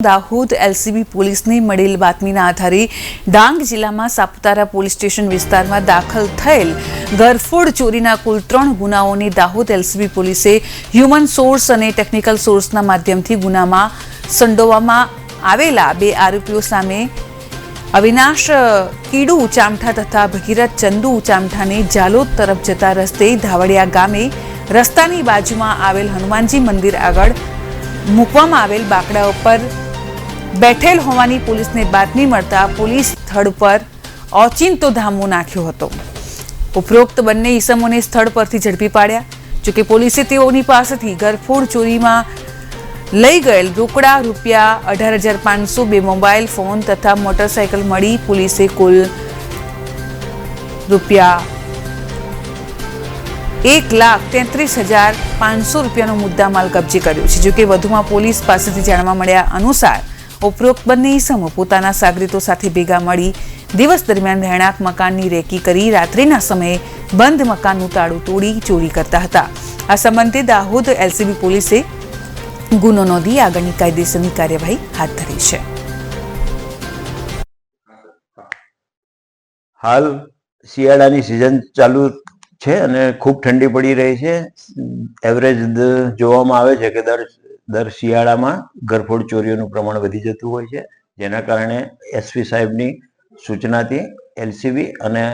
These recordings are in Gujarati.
દાહોદ એલસીબી પોલીસને મળેલ બાતમીના આધારે ડાંગ જિલ્લામાં સાપુતારા પોલીસ સ્ટેશન વિસ્તારમાં દાખલ થયેલ ગરફોડ ચોરીના કુલ ત્રણ ગુનાઓને દાહોદ એલસીબી પોલીસે હ્યુમન સોર્સ અને ટેકનિકલ સોર્સના માધ્યમથી ગુનામાં સંડોવામાં આવેલા બે આરોપીઓ સામે અવિનાશ, કીડુ ચામઠા તથા ભગીરથ ચંદુ ચામઠાને જાલોદ તરફ જતા રસ્તે ધાવડિયા ગામે રસ્તાની બાજુમાં આવેલ હનુમાનજી મંદિર આગળ મૂકવામાં આવેલ બાકડા ઉપર બેઠેલ હોવાની પોલીસને બાતમી મળતા પોલીસ સ્થળ પર ઓચિંતો ધામો નાખ્યો હતો. ઉપરોક્ત બંને ઈસમોને સ્થળ પરથી ઝડપી પાડ્યા, જોકે પોલીસે તેઓની પાસેથી ગરફોડ ચોરીમાં લઈ ગયેલ રોકડા રૂપિયા અઢાર હજાર પાંચસો બે મોબાઈલ, ફોન તથા મોટરસાયકલ મળી પોલીસે કુલ રૂપિયા એક લાખ તેત્રીસ હજાર પાંચસો રૂપિયાનો મુદ્દામાલ કબજે કર્યો છે. જોકે વધુમાં પોલીસ પાસેથી જાણવા મળ્યા અનુસાર ઉપરોક્ત બંને ઇસમો પોતાના સાગરીતો સાથે ભેગા મળી દિવસ દરમિયાન રહેણાંક મકાનની રેકી કરી રાત્રિના સમયે બંધ મકાનનું તાળું તોડી ચોરી કરતા હતા. આ સંબંધે દાહોદ એલસીબી પોલીસે ગુનો નોંધી આગળની કાયદેસરની કાર્યવાહી હાથ ધરી છે. હાલ શિયાળાની સિઝન ચાલુ છે અને ખૂબ ઠંડી પડી રહી છે. એવરેજ જોવામાં આવે છે કે દર દર શિયાળામાં ઘરફોડ ચોરીઓનું પ્રમાણ વધી જતું હોય છે, જેના કારણે એસપી સાહેબની સૂચનાથી એલસીબી અને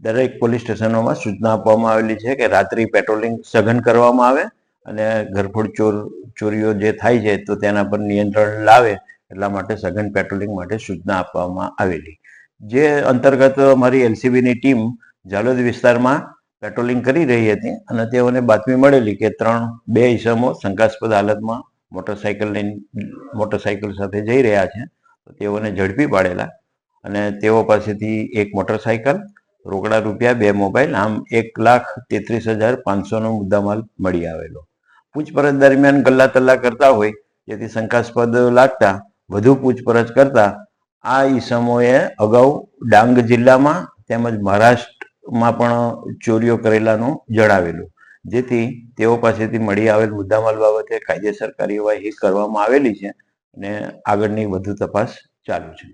દરેક પોલીસ સ્ટેશનોમાં સૂચના આપવામાં આવેલી છે કે રાત્રિ પેટ્રોલિંગ સઘન કરવામાં આવે અને ઘરફોડ ચોર, ચોરીઓ જે થાય છે તો તેના પર નિયંત્રણ લાવે એટલા માટે સઘન પેટ્રોલિંગ માટે સૂચના આપવામાં આવેલી. જે અંતર્ગત અમારી એલસીબીની ટીમ જાલોદ વિસ્તારમાં પેટ્રોલિંગ કરી રહી હતી અને તેઓને બાતમી મળેલી કે ત્રણ, બે ઈસમો શંકાસ્પદ હાલતમાં મોટરસાયકલ લઈને મોટરસાયકલ સાથે જઈ રહ્યા છે. તેઓને ઝડપી પાડેલા અને તેઓ પાસેથી એક મોટરસાયકલ રોકડા રૂપિયા, બે મોબાઈલ આમ એક લાખ તેત્રીસ હજાર પાંચસોનો મુદ્દામાલ મળી આવેલો. પૂછપરછ દરમિયાન ગલ્લા તલ્લા કરતા હોય, જેથી શંકાસ્પદ લાગતા, વધુ પૂછપરછ કરતા, આ ઈસમોએ અગાઉ ડાંગ જિલ્લામાં તેમજ મહારાષ્ટ્રમાં પણ ચોરીઓ કરેલાનું જણાવેલું. જેથી તેઓ પાસેથી મળી આવેલ મુદ્દામાલ બાબતે કાયદેસર કાર્યવાહી કરવામાં આવેલી છે અને આગળની વધુ તપાસ ચાલુ છે.